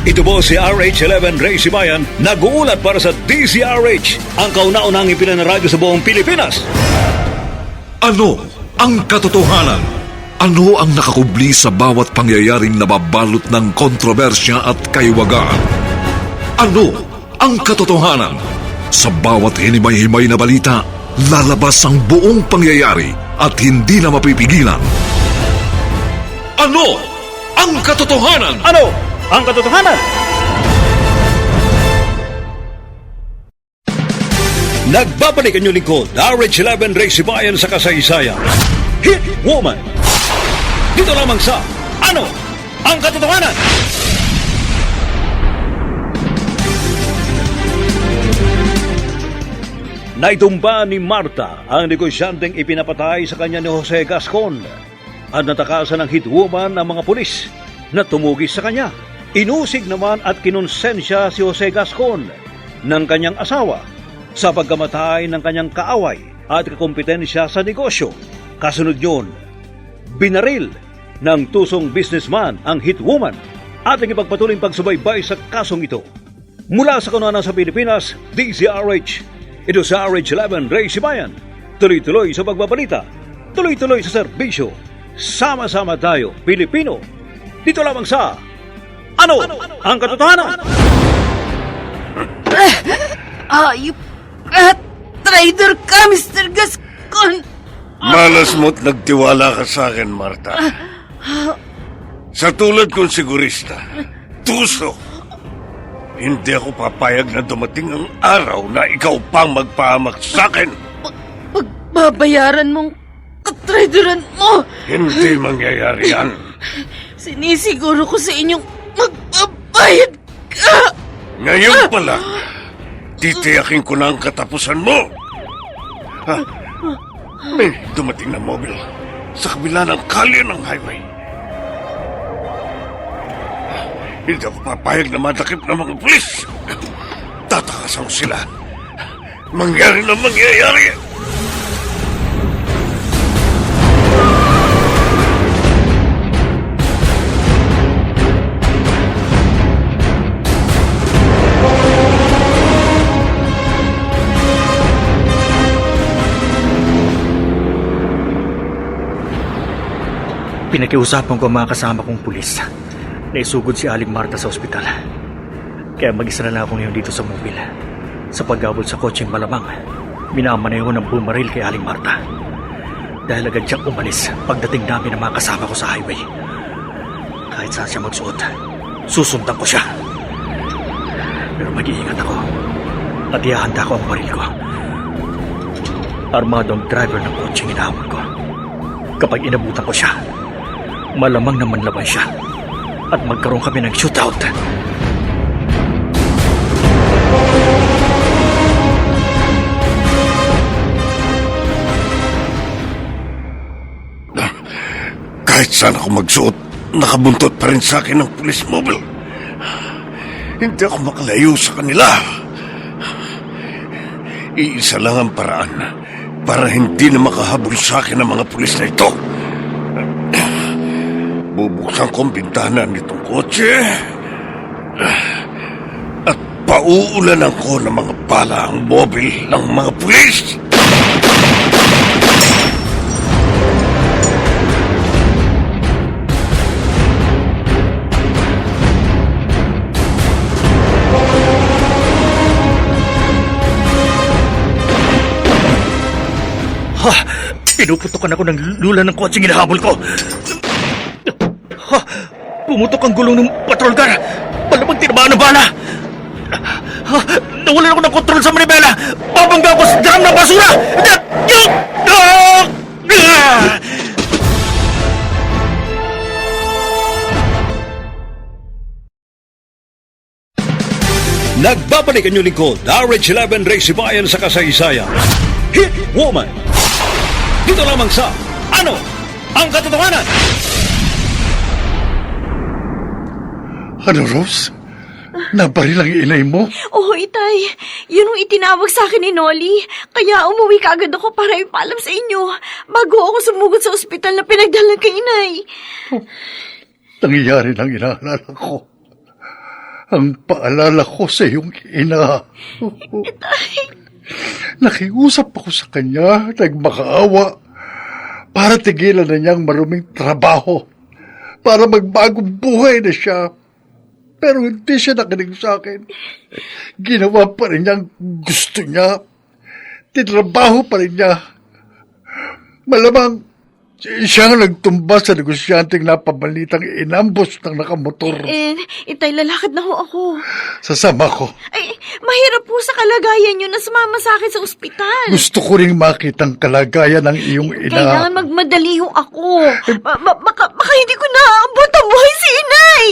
Ito po si RH11 Ray Sibayan, nag-uulat para sa DCRH, ang kauna-unahang ipinanaradyo sa buong Pilipinas. Ano ang katotohanan? Ano ang nakakubli sa bawat pangyayaring nababalot ng kontrobersya at kaiwagaan? Ano ang katotohanan? Sa bawat hinimay-himay na balita, lalabas ang buong pangyayari at hindi na mapipigilan. Ano ang katotohanan? Ano ang katotohanan? Nagbabalik ang lingkod, RH11 Ray Sibayan sa kasaysayan. Hit Woman. Dito lamang sa Ano ang katotohanan? Naitumba ni Marta ang negosyanteng ipinapatay sa kanya ni Jose Gascon at natakasan ng hitwoman ng mga pulis na tumugis sa kanya. Inusig naman at kinonsensya si Jose Gascon ng kanyang asawa sa pagkamatay ng kanyang kaaway at kakompetensya sa negosyo. Kasunod yun, binaril ng tusong businessman ang hitwoman at nagipagpatuloy pagsubaybay sa kasong ito. Mula sa kanunan sa Pilipinas, DZRH. Ito sa RH11 Ray Sibayan. Tuloy-tuloy sa pagbabalita. Tuloy-tuloy sa serbisyo. Sama-sama tayo, Pilipino. Dito lamang sa Ano, ang katotohanan? Ayop ka! Traitor ka, Mr. Gascon! Malas mo't nagtiwala ka sa akin, Marta. Sa tulad kong sigurista, tuso. Hindi ako papayag na dumating ang araw na ikaw pang magpahamak sa akin. Pagbabayaran mong katraidoran mo! Hindi mangyayari yan. Sinisiguro ko sa inyong magbabayad ka! Ngayon pa lang, titiyakin ko na ang katapusan mo. Ha? May dumating na mobile sa kabila ng kalye ng highway. Hindi ako papayag na madakip ng mga pulis. Tatakasan sila. Mangyari na mangyayari. Pinakiusapan ko ang mga kasama kong pulis na isugod si Aling Marta sa ospital. Kaya mag-isa na lang ako ngayon dito sa mobil. Sa paggabol sa kotseng malamang, minamaneho ng bumaril kay Aling Marta. Dahil agad siyang umalis pagdating namin ng mga kasama ko sa highway. Kahit saan siya magsuot, susundan ko siya. Pero mag-iingat ako at ihahanda ko ang baril ko. Armado ang driver ng kotseng inahamon ko. Kapag inabutan ko siya, malamang naman laban siya at magkaroon kami ng shootout. Kahit saan ako magsuot, nakabuntot pa rin sa akin ng police mobile. Hindi ako makalayo sa kanila. Iisa lang ang paraan para hindi na makahabol sa akin ang mga pulis na ito. Bubuksan ko ang bintana nitong kotse at pauulanan ko ng mga bala ang mobil ng mga pulis. Ha! Pinuputokan ako ng lula ng kotseng inahabol ko. Ha! Pumutok ang gulong ng patrol car. Malamang tinamaan ng bala. Ha! Nawalan ako ng kontrol sa manibela. Babangga ako sa drum ng basura. Nagbabalik ang lingkod, RH11 Race Bayan sa kasaysayan. Hit Woman! Dito lamang sa Ano ang Katotohanan? Ano, Rose? Nabaril ang inay mo? Oo, Itay. Yun ang itinawag sa akin ni Nolly. Kaya umuwi ka agad ako para ipaalam sa inyo. Bago ako sumugod sa ospital na pinagdala kay inay. Nangyayari ng inaalala ko. Ang paalala ko sa iyong ina. Nakiusap ako sa kanya, nagmakaawa, para tigilan na niyang maruming trabaho, para magbagong buhay na siya. Pero hindi siya nakinig sa akin. Ginawa pa rin niyang gusto niya. Tinrabaho pa rin niya. Malamang siya ang nagtumba sa negosyanteng napabalitang inambos ng nakamotor. Eh, Itay, lalakad na ho ako. Sasama ko. Ay, mahirap po sa kalagayan niyo na sumama sa akin sa ospital. Gusto ko ring makita ang kalagayan ng iyong ina. Kailangan magmadali ho ako. Ba- ba- baka, baka hindi ko naaabot ang buhay si inay.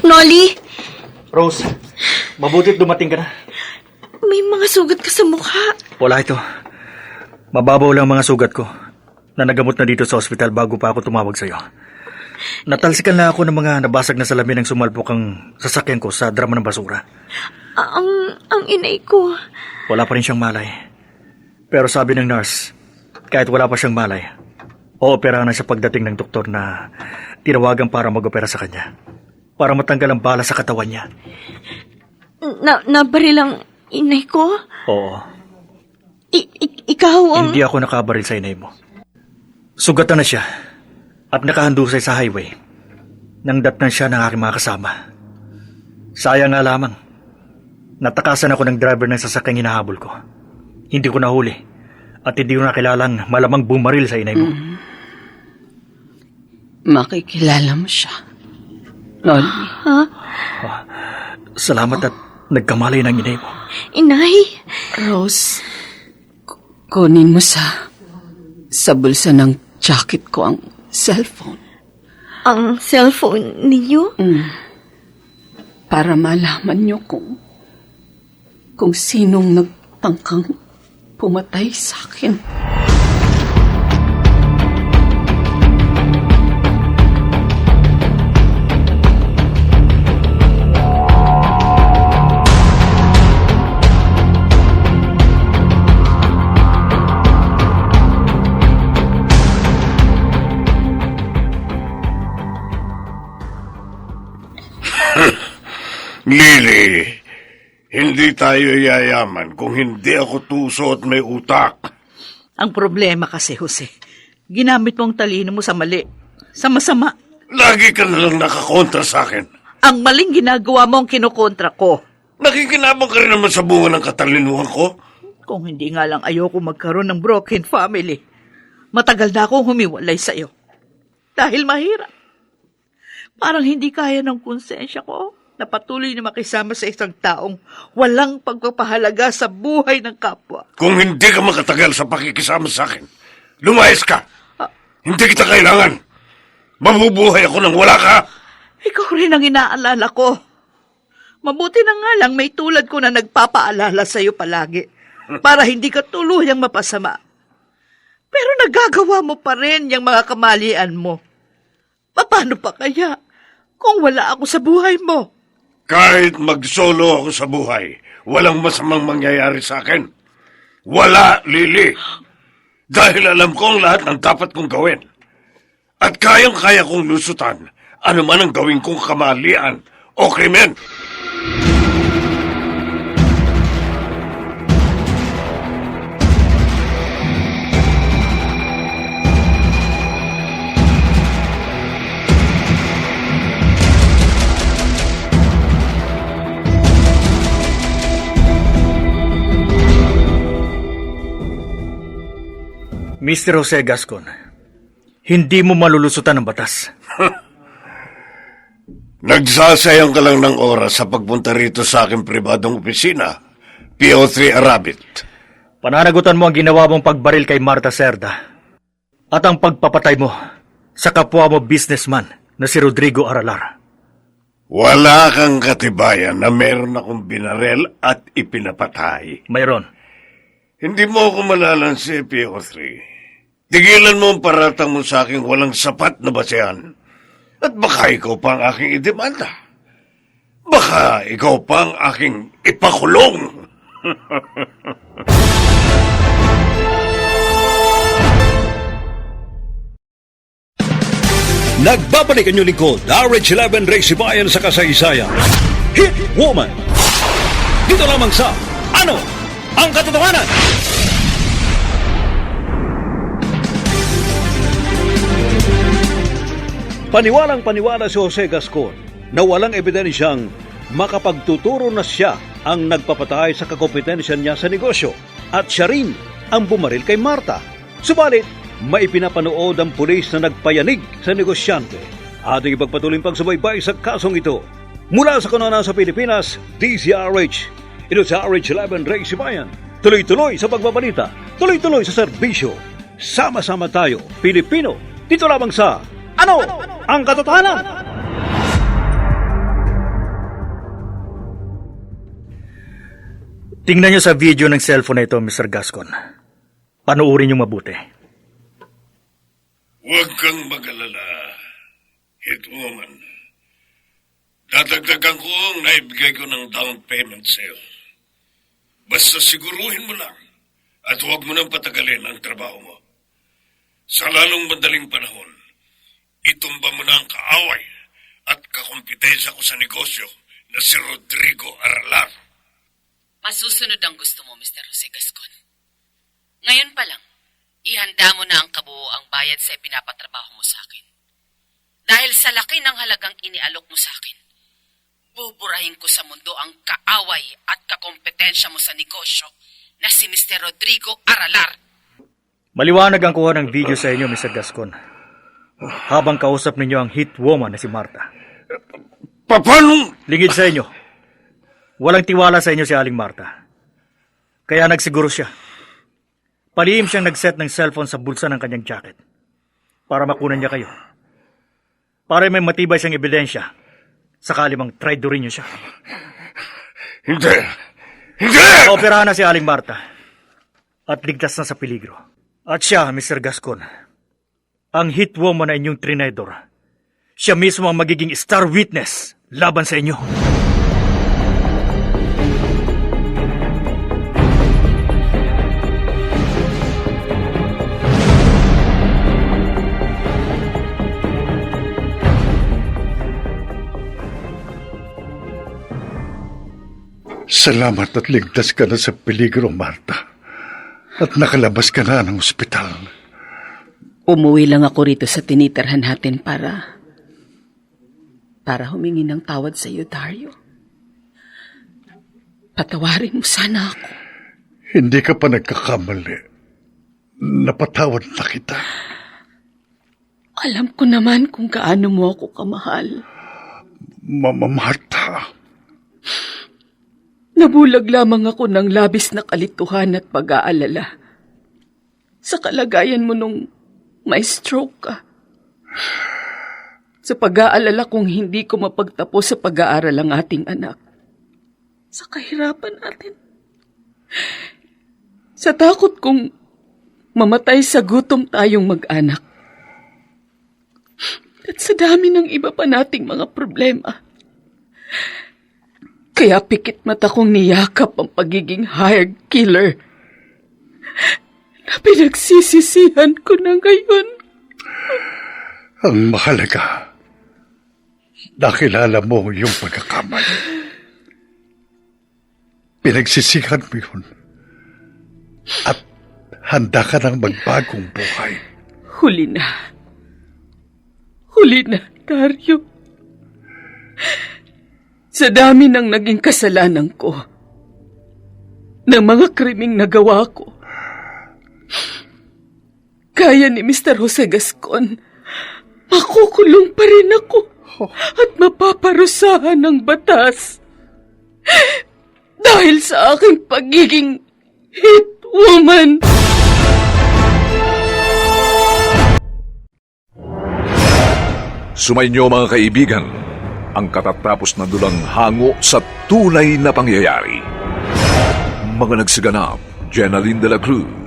Nolly, Rose, mabutit dumating ka na. may mga sugat ka sa mukha. Wala ito. Mababaw lang mga sugat ko na nagamot na dito sa ospital bago pa ako tumawag sa'yo. Natalsikan na ako ng mga nabasag na salamin ng sumalpok ang sasakyan ko sa drama ng basura. Ang, ang inay ko. Wala pa rin siyang malay. Pero sabi ng nurse, kahit wala pa siyang malay, ooperahan na siya pagdating ng doktor na tinawagan para mag-opera sa kanya. Para matanggal ang bala sa katawan niya. Na, nabaril ang inay ko? Oo, I, i- ikaw ang... hindi ako nakabaril sa inay mo. Sugatan na siya at nakahandusay sa highway nang datnan siya ng aking mga kasama. Sayang nga lamang. Natakasan ako ng driver ng sasakyang hinahabol ko. Hindi ko nahuli at hindi ko nakilalang malamang bumaril sa inay mo. Makikilala mo siya. Nolly. Salamat at nagkamalay ng inay mo. Inay? Rose, k- kunin mo sa sa bulsa ng jacket ko ang cellphone Ang cellphone ninyo? para malaman niyo kung kung sinong nagtangkang pumatay sa akin. Lily, hindi tayo yayaman kung hindi ako tuso at may utak. Ang problema kasi, Jose, ginamit mo ang talino mo sa mali. Sa masama. Lagi ka na lang nakakontra sa akin. Ang maling ginagawa mo ang kinukontra ko. Nakikinabang ka rin naman sa bunga ng katalinuhan ko. Kung hindi nga lang ayoko magkaroon ng broken family, matagal na akong humiwalay sa'yo. Dahil mahirap. Parang hindi kaya ng konsensya ko na patuloy na makisama sa isang taong walang pagpapahalaga sa buhay ng kapwa. Kung hindi ka makatagal sa pakikisama sa akin, lumayas ka. Hindi kita kailangan. Mabubuhay ako nang wala ka. Ikaw rin ang inaalala ko. Mabuti na nga lang may tulad ko na nagpapaalala sa'yo palagi para hindi ka tuluyang mapasama. Pero nagagawa mo pa rin yung mga kamalian mo. Paano pa kaya kung wala ako sa buhay mo? Kahit mag-solo ako sa buhay, walang masamang mangyayari sa akin. Wala, Lily. Dahil alam ko ang lahat ng dapat kong gawin. At kayang-kaya kong lusutan ano ang gawin kong kamalian o krimen. Mr. Jose Gascon, hindi mo malulusutan ng batas. Nagsasayang ka lang ng oras sa pagpunta rito sa aking pribadong opisina, PO3 Arabit. Pananagutan mo ang ginawa mong pagbaril kay Marta Cerda. At ang pagpapatay mo sa kapwa mo businessman na si Rodrigo Aralar. Wala kang katibayan na meron akong binarel at ipinapatay. Mayroon. Hindi mo ako malalansi, PO3. Tigilan mo ang paratang mo sa aking walang sapat na basehan. At baka ikaw pa ang aking idemanda. Baka ikaw pa ang aking ipakulong. Nagbabalik ang inyong lingkod, RH11 Race Bayan sa kasaysayan. Hit Woman! Dito lamang sa Ano ang Katotohanan? Paniwalang paniwala si Jose Gascon na walang ebidensyang makapagtuturo na siya ang nagpapatay sa kakompetensya niya sa negosyo at siya rin ang bumaril kay Marta. Subalit, may pinapanood ang pulis na nagpayanig sa negosyante. Ating ipagpatuloy pagsubaybay sa kasong ito. Mula sa kanana sa Pilipinas, DZRH. Ito sa RH11 Ray Sibayan. Tuloy-tuloy sa pagbabalita. Tuloy-tuloy sa serbisyo. Sama-sama tayo, Pilipino. Dito lamang sa Ano ang Katotohanan? Tingnan niyo sa video ng cellphone na ito, Mr. Gascon. Panuorin niyo mabuti. Huwag kang mag-alala, Hitwoman. Dadagdagan ko ang naibigay ko ng down payment sa'yo. Basta siguruhin mo lang at huwag mo nang patagalin ang trabaho mo. Sa lalong madaling panahon, itumba mo na ang kaaway at kakompetensya ko sa negosyo na si Rodrigo Aralar. Masusunod ang gusto mo, Mr. Jose Gascon. Ngayon pa lang, ihanda mo na ang kabuoang bayad sa pinapatrabaho mo sa akin. Dahil sa laki ng halagang inialok mo sa akin, buburahin ko sa mundo ang kaaway at kakompetensya mo sa negosyo na si Mr. Rodrigo Aralar. Maliwanag ang kuha ng video sa inyo, Mr. Gascon. Habang kausap ninyo ang hit woman na si Marta. Paano? Lingid sa inyo. Walang tiwala sa inyo si Aling Marta. Kaya nagsiguro siya. Palihim siyang nagset ng cellphone sa bulsa ng kanyang jacket. Para makunan niya kayo. Para may matibay siyang ebidensya. Sakali mang traidorin niyo siya. Hindi! Hindi! Operahan na si Aling Marta. At ligtas na sa peligro. At siya, Mr. Gascon, ang hit woman na inyong trinidor. Siya mismo ang magiging star witness laban sa inyo. Salamat at ligtas ka na sa peligro, Marta. At nakalabas ka na ng ospital. Umuwi lang ako rito sa tinitirhan natin para... para humingi ng tawad sa iyo, Dario. Patawarin mo sana ako. Hindi ka pa nagkakamali. Napatawad na kita. Alam ko naman kung kaano mo ako kamahal. Mama Marta, Nabulag lamang ako ng labis na kalituhan at pag-aalala. Sa kalagayan mo nung may stroke ka. Sa pag-aalala kung hindi ko mapagtapos sa pag-aaral ang ating anak. Sa kahirapan natin. Sa takot kong mamatay sa gutom tayong mag-anak. At sa dami ng iba pa nating mga problema. Kaya pikit mata kong niyakap ang pagiging hired killer. Na pinagsisisihan ko na ngayon. ang mahalaga, nakilala mo yung pagkakamali. Pinagsisihan mo yun. At handa ka ng magbagong buhay. Huli na. Huli na, Dario. Sa dami ng naging kasalanan ko, ng mga kriming nagawa ko, kaya ni Mr. Jose Gascon, makukulong pa rin ako at mapaparusahan ng batas. Dahil sa aking pagiging hit woman. Sumainyo mga kaibigan, ang katatapos na dulang hango sa tunay na pangyayari. Mga nagsiganap, Jenaline de la Cruz,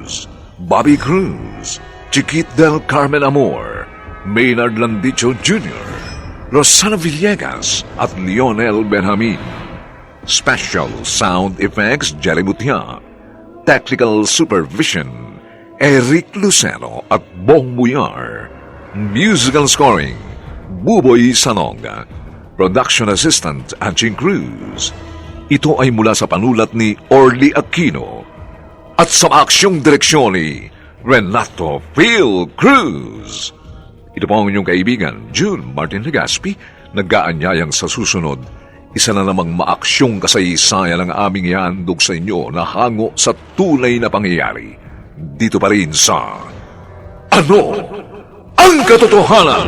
Bobby Cruz, Chiquit del Carmen Amor, Maynard Landicho Jr., Rosana Villegas at Lionel Benjamin. Special Sound Effects Jerry Butia. Technical Supervision Eric Lucero at Bong Buyar. Musical Scoring Buboy Sanonga. Production Assistant Anching Cruz. Ito ay mula sa panulat ni Orly Aquino at sa aksyong direksyon ni Renato Phil Cruz. Ito po ang inyong kaibigan, June Martin Legaspi, nag-aanyayang sa susunod, isa na namang maaksyong kasaysayan ang aming ihandog sa inyo na hango sa tunay na pangyayari. Dito pa rin sa Ano ang Katotohanan?